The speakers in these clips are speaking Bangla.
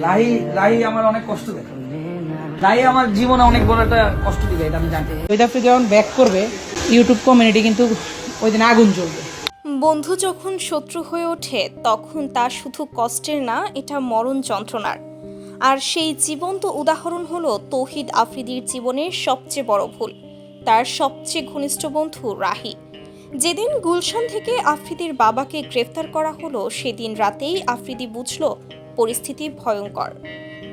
রাহি রাহি আমার অনেক কষ্ট দেয়। রাহি আমার জীবনে অনেক বড় একটা কষ্ট দিবে এটা আমি জানি। ওই আপনি যখন ব্যাক করবে ইউটিউব কমিউনিটি কিন্তু ওই দিন আগুন জ্বলবে। বন্ধু যখন শত্রু হয়ে ওঠে তখন তা শুধু কষ্টের না এটা মরণ যন্ত্রণার। আর সেই জীবন্ত উদাহরণ হলো তৌহিদ আফ্রিদির জীবনের সবচেয়ে বড় ভুল। তার সবচেয়ে ঘনিষ্ঠ বন্ধু রাহি। যেদিন গুলশান থেকে আফ্রিদির বাবাকে গ্রেফতার করা হলো, সেদিন রাতেই আফ্রিদি বুঝল পরিস্থিতি ভয়ঙ্কর।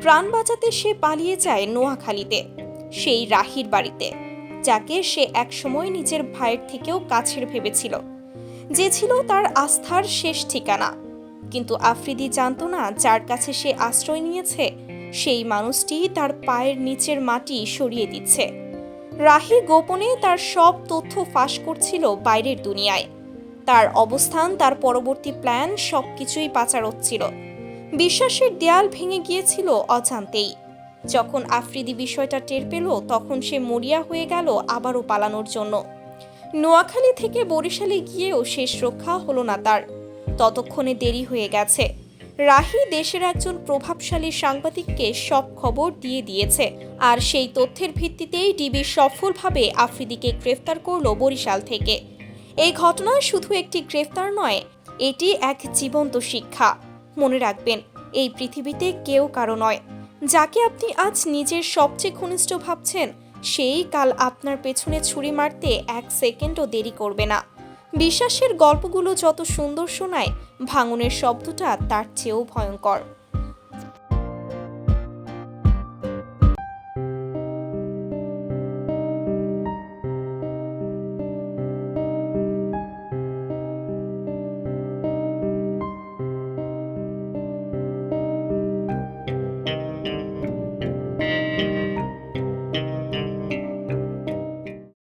প্রাণ বাঁচাতে সে পালিয়ে যায় নোয়াখালীতে, সেই রাহির বাড়িতে, যাকে সে একসময় নিজের ভাইয়ের থেকেও কাছের ভেবেছিল। যে ছিল তার আস্থার শেষ ঠিকানা। কিন্তু আফ্রিদি জানতো না যার কাছে সে আশ্রয় নিয়েছে, সেই মানুষটি তার পায়ের নিচের মাটি সরিয়ে দিচ্ছে। রাহি গোপনে তার সব তথ্য ফাঁস করছিল বাইরের দুনিয়ায়। তার অবস্থান, তার পরবর্তী প্ল্যান সবকিছুই পাচার হচ্ছিল বিশ্বাসের দেয়াল ভেঙে গিয়েছিল অজান্তেই। যখন আফ্রিদি বিষয়টা টের পেল, তখন সে মরিয়া হয়ে গেল আবারও পালানোর জন্য। নোয়াখালী থেকে বরিশালে গিয়েও শেষ রক্ষা হলো না তার। ততক্ষণে দেরি হয়ে গেছে। রাহি দেশের একজন প্রভাবশালী সাংবাদিককে সব খবর দিয়ে দিয়েছে। আর সেই তথ্যের ভিত্তিতেই ডিবি সফলভাবে আফ্রিদিকে গ্রেফতার করল বরিশাল থেকে। এই ঘটনা শুধু একটি গ্রেফতার নয়, এটি এক জীবন্ত শিক্ষা। মনে রাখবেন, এই পৃথিবীতে কেউ কারও নয়। যাকে আপনি আজ নিজের সবচেয়ে ঘনিষ্ঠ ভাবছেন, সেই কাল আপনার পেছনে ছুরি মারতে এক সেকেন্ডও দেরি করবে না। বিশ্বাসের গল্পগুলো যত সুন্দর শোনায় ভাঙনের শব্দটা তার চেয়েও ভয়ঙ্কর।